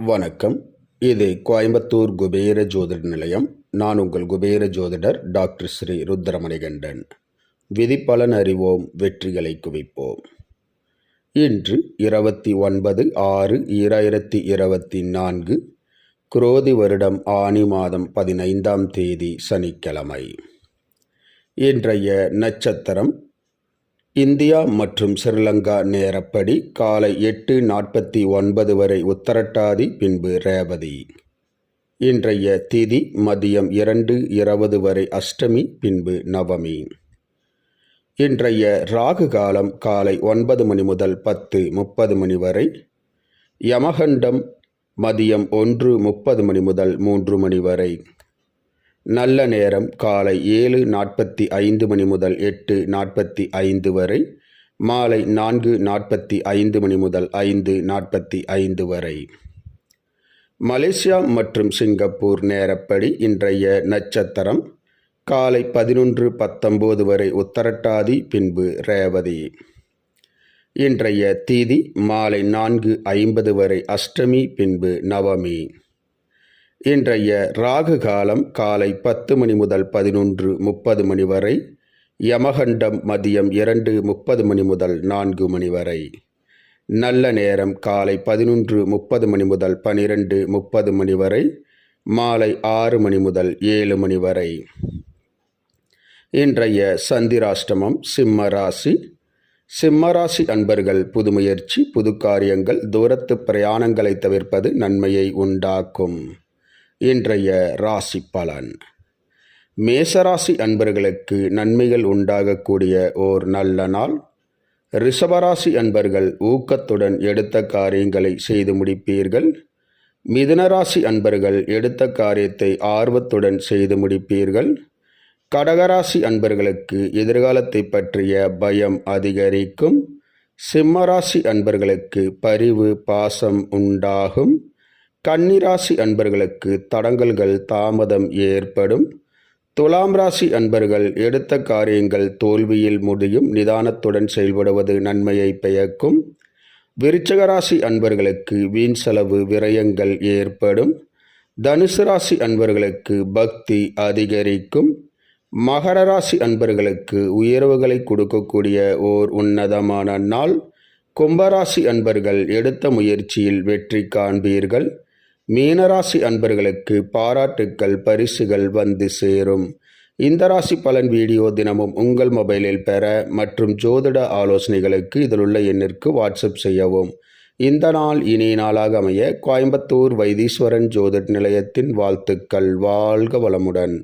வணக்கம். இது கோயம்புத்தூர் குபேர ஜோதிட நிலையம். நான் உங்கள் குபேர ஜோதிடர் டாக்டர் ஸ்ரீ ருத்ரமணிகண்டன். விதிப்பலன் அறிவோம் வெற்றிகளை குவிப்போம். இன்று இருபத்தி ஒன்பது ஆறு ஈராயிரத்தி இருபத்தி நான்கு குரோதி வருடம் ஆனி மாதம் பதினைந்தாம் தேதி சனிக்கிழமை. இன்றைய நட்சத்திரம் இந்தியா மற்றும் ஸ்ரீலங்கா நேரப்படி காலை எட்டு நாற்பத்தி ஒன்பது வரை உத்தரட்டாதி பின்பு ரேவதி. இன்றைய திதி மதியம் இரண்டு இருபது வரை அஷ்டமி பின்பு நவமி. இன்றைய ராகு காலம் காலை ஒன்பது மணி முதல் பத்து முப்பது மணி வரை. யமகண்டம் மதியம் ஒன்று முப்பது மணி முதல் மூன்று மணி வரை. நல்ல நேரம் காலை ஏழு நாற்பத்தி ஐந்து மணி முதல் எட்டு நாற்பத்தி ஐந்து வரை மாலை நான்கு நாற்பத்தி ஐந்து மணி முதல் ஐந்து நாற்பத்தி ஐந்து வரை. மலேசியா மற்றும் சிங்கப்பூர் நேரப்படி இன்றைய நட்சத்திரம் காலை பதினொன்று பத்தொம்போது வரை உத்தரட்டாதி பின்பு ரேவதி. இன்றைய தீதி மாலை நான்கு ஐம்பது வரை அஷ்டமி பின்பு நவமி. இன்றைய ராகு காலம் காலை பத்து மணி முதல் பதினொன்று முப்பது மணி வரை யமகண்டம் மதியம் இரண்டு முப்பது மணி முதல் நான்கு மணி வரை. நல்ல நேரம் காலை பதினொன்று முப்பது மணி முதல் பனிரெண்டு முப்பது மணி வரை மாலை ஆறு மணி முதல் ஏழு மணி வரை. இன்றைய சந்திராஷ்டமம் சிம்ம ராசி. சிம்மராசி அன்பர்கள் புது முயற்சி புது காரியங்கள் தூரத்து பிரயாணங்களை தவிர்ப்பது நன்மையை உண்டாக்கும். இன்றைய ராசி பலன். மேசராசி அன்பர்களுக்கு நன்மைகள் உண்டாகக்கூடிய ஓர் நல்ல நாள். ரிஷபராசி அன்பர்கள் ஊக்கத்துடன் எடுத்த காரியங்களை செய்து முடிப்பீர்கள். மிதுனராசி அன்பர்கள் எடுத்த காரியத்தை ஆர்வத்துடன் செய்து முடிப்பீர்கள். கடகராசி அன்பர்களுக்கு எதிர்காலத்தை பற்றிய பயம் அதிகரிக்கும். சிம்மராசி அன்பர்களுக்கு பரிவு பாசம் உண்டாகும். கன்னிராசி அன்பர்களுக்கு தடங்கல்கள் தாமதம் ஏற்படும். துலாம் ராசி அன்பர்கள் எடுத்த காரியங்கள் தோல்வியில் முடியும். நிதானத்துடன் செயல்படுவது நன்மையை பெயக்கும் விருச்சக ராசி அன்பர்களுக்கு வீண் செலவு விரயங்கள் ஏற்படும். தனுசு ராசி அன்பர்களுக்கு பக்தி அதிகரிக்கும். மகர ராசி அன்பர்களுக்கு உயர்வுகளை கொடுக்கக்கூடிய ஓர் உன்னதமான நாள். கும்பராசி அன்பர்கள் எடுத்த முயற்சியில் வெற்றி காண்பீர்கள். மீனராசி அன்பர்களுக்கு பாராட்டுக்கள் பரிசுகள் வந்து சேரும். இந்த ராசி பலன் வீடியோ தினமும் உங்கள் மொபைலில் பெற மற்றும் ஜோதிட ஆலோசனைகளுக்கு இதில் உள்ள எண்ணிற்கு வாட்ஸ்அப் செய்யவும். இந்த நாள் இனிய நாளாக அமைய கோயம்புத்தூர் வைத்தீஸ்வரன் ஜோதிட நிலையத்தின் வாழ்த்துக்கள். வாழ்க வளமுடன்.